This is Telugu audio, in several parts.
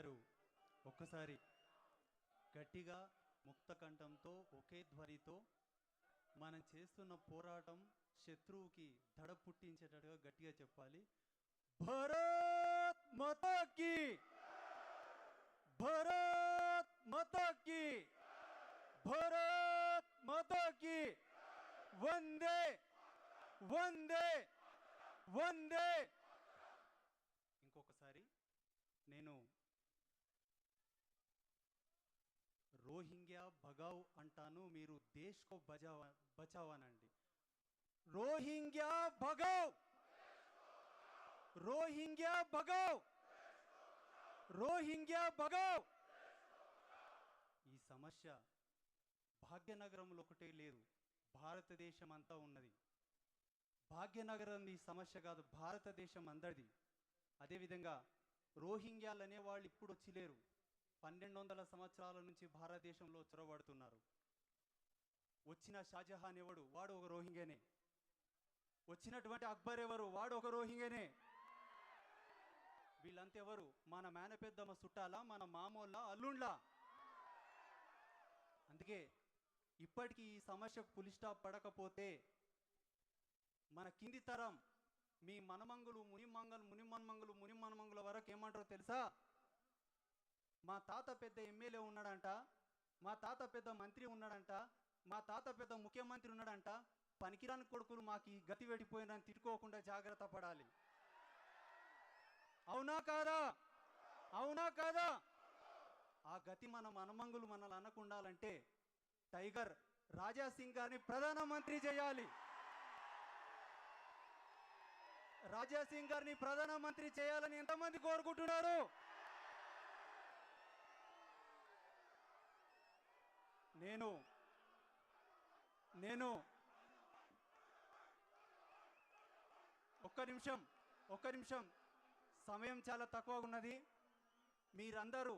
అందరూ ఒక్కసారి గట్టిగా ముక్త కంఠంతో ఒకే ధ్వనితో మనం చేస్తున్న పోరాటం శత్రువుకి దడ పుట్టించేటట్టుగా గట్టిగా చెప్పాలి. భరత్ మతాకి భరత్ మతాకి భరత్ మతాకి వందే! వందే! వందే! ఇంకొకసారి నేను రోహింగ్యా భగావ్ అంటాను మీరు దేశ్ కో బజావ బచావ్ అనండి రోహింగ్యా భగావ్! రోహింగ్యా భగావ్! రోహింగ్యా భగావ్! ఈ సమస్య భాగ్యనగరంలో ఒకటే లేదు భారతదేశం అంతా ఉన్నది. భాగ్యనగరం ఈ సమస్య కాదు భారతదేశం అందరిది. అదేవిధంగా రోహింగ్యాలు అనేవాళ్ళు ఇప్పుడు వచ్చి లేరు. పన్నెండు వందల సంవత్సరాల నుంచి భారతదేశంలో చొరబడుతున్నారు. వచ్చిన షాజహాన్ ఎవడు? వాడు ఒక రోహింగ్యనే. వచ్చినటువంటి అక్బర్ ఎవరు? వాడు ఒక రోహింగ్యనే. వీళ్ళంతెవరు? మన మేనపెద్దమ్మ చుట్టాల మన మామూళ్ళ అల్లుండ్లా అందుకే ఇప్పటికీ ఈ సమస్యకు పులి స్టాప్ పడకపోతే మన కింది తరం మీ మనమంగులు మునిమంగలు మునిమన్మంగులు మునిమన్మంగుల వరకు ఏమంటారో తెలుసా? మా తాత పెద్ద ఎమ్మెల్యే ఉన్నాడంట మా తాత పెద్ద మంత్రి ఉన్నాడంట మా తాత పెద్ద ముఖ్యమంత్రి ఉన్నాడంట పనికిరాని కొడుకులు మాకు ఈ గతి వెడిపోయినని తిట్టుకోకుండా జాగ్రత్త పడాలి. అవునా కాదా? అవునా కాదా? ఆ గతి మన మనమంగులు మనల్ని అనకుండాలంటే టైగర్ రాజా సింగ్ గారిని ప్రధానమంత్రి చేయాలి. రాజా సింగ్ గారిని ప్రధానమంత్రి చేయాలని ఎంతమంది కోరుకుంటున్నారు? నేను నేను ఒక్క నిమిషం ఒక్క నిమిషం. సమయం చాలా తక్కువ ఉన్నది మీరందరూ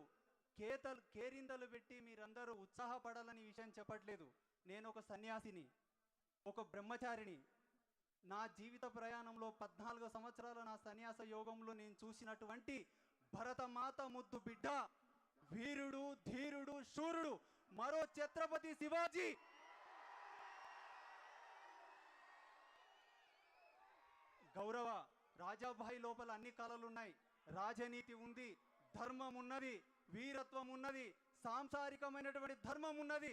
కేతలు కేరిందలు పెట్టి మీరందరూ ఉత్సాహపడాలని విషయం చెప్పట్లేదు. నేను ఒక సన్యాసిని ఒక బ్రహ్మచారిని. నా జీవిత ప్రయాణంలో పద్నాలుగు సంవత్సరాల నా సన్యాస యోగంలో నేను చూసినటువంటి భరతమాత ముద్దు బిడ్డ వీరుడు ధీరుడు శూరుడు మరో ఛత్రపతి శివాజీ. గౌరవ రాజాభాయి లోపల అన్ని కళలు ఉన్నాయి రాజనీతి ఉంది ధర్మం ఉన్నది వీరత్వం ఉన్నది సాంసారికమైనటువంటి ధర్మం ఉన్నది.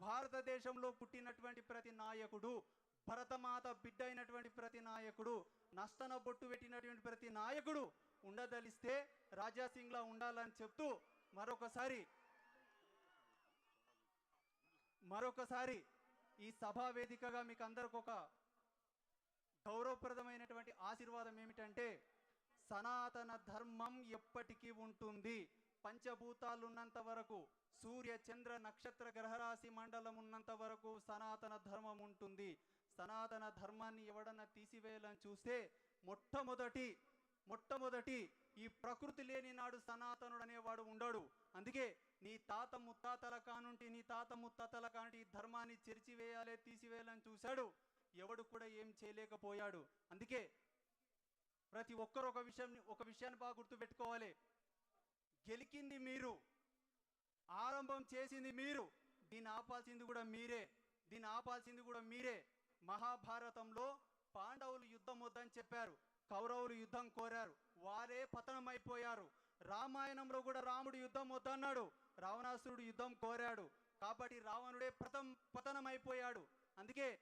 భారతదేశంలో పుట్టినటువంటి ప్రతి నాయకుడు భరతమాత బిడ్డ అయినటువంటి ప్రతి నాయకుడు నష్టన బొట్టు పెట్టినటువంటి ప్రతి నాయకుడు ఉండదలిస్తే రాజాసింగ్లా ఉండాలని చెప్తూ మరొకసారి మరొకసారి ఈ సభా వేదికగా మీకు అందరికి ఒక గౌరవప్రదమైనటువంటి ఆశీర్వాదం ఏమిటంటే సనాతన ధర్మం ఎప్పటికీ ఉంటుంది. పంచభూతాలు ఉన్నంత వరకు సూర్య చంద్ర నక్షత్ర గ్రహరాశి మండలం ఉన్నంత వరకు సనాతన ధర్మం ఉంటుంది. సనాతన ధర్మాన్ని ఎవడన్నా తీసివేయాలని చూస్తే మొట్టమొదటి మొట్టమొదటి ఈ ప్రకృతి లేని నాడు సనాతనుడు అనేవాడు ఉండడు. అందుకే నీ తాత ముత్తాతల కానుంటి నీ తాత ముత్తాతల కానుంటి ఈ ధర్మాన్ని చెరిచివేయాలి తీసివేయాలని చూశాడు. ఎవడు కూడా ఏం చేయలేకపోయాడు. అందుకే ప్రతి ఒక్కరు ఒక విషయం ఒక విషయాన్ని బాగా గుర్తుపెట్టుకోవాలి గెలికింది మీరు. ఆరంభం చేసింది మీరు. దీన్ని ఆపాల్సింది కూడా మీరే. దీన్ని ఆపాల్సింది కూడా మీరే. మహాభారతంలో పాండవులు యుద్ధం వద్దని చెప్పారు. కౌరవులు యుద్ధం కోరారు. వారే పతనమైపోయారు. రామాయణంలో కూడా రాముడు యుద్ధం వద్దన్నాడు. రావణాసురుడు యుద్ధం కోరాడు. కాబట్టి రావణుడే ప్రథం పతనమైపోయాడు. అందుకే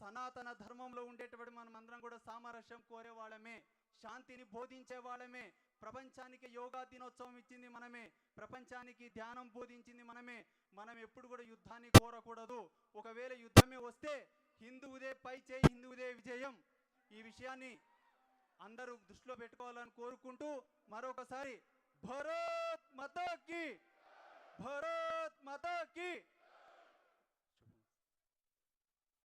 సనాతన ధర్మంలో ఉండేటువంటి మనం అందరం కూడా సామరస్యం కోరే వాళ్ళమే శాంతిని బోధించే వాళ్ళమే ప్రపంచానికి యోగా దినోత్సవం ఇచ్చింది మనమే. ప్రపంచానికి ధ్యానం బోధించింది మనమే. మనం ఎప్పుడు కూడా యుద్ధాన్ని కోరకూడదు. ఒకవేళ యుద్ధమే వస్తే హిందువుదే పై చేయి హిందువుదే విజయం. ఈ విషయాన్ని అందరూ దృష్టిలో పెట్టుకోవాలని కోరుకుంటూ మరొకసారి భరత్ మతకి భరత్ మతకి.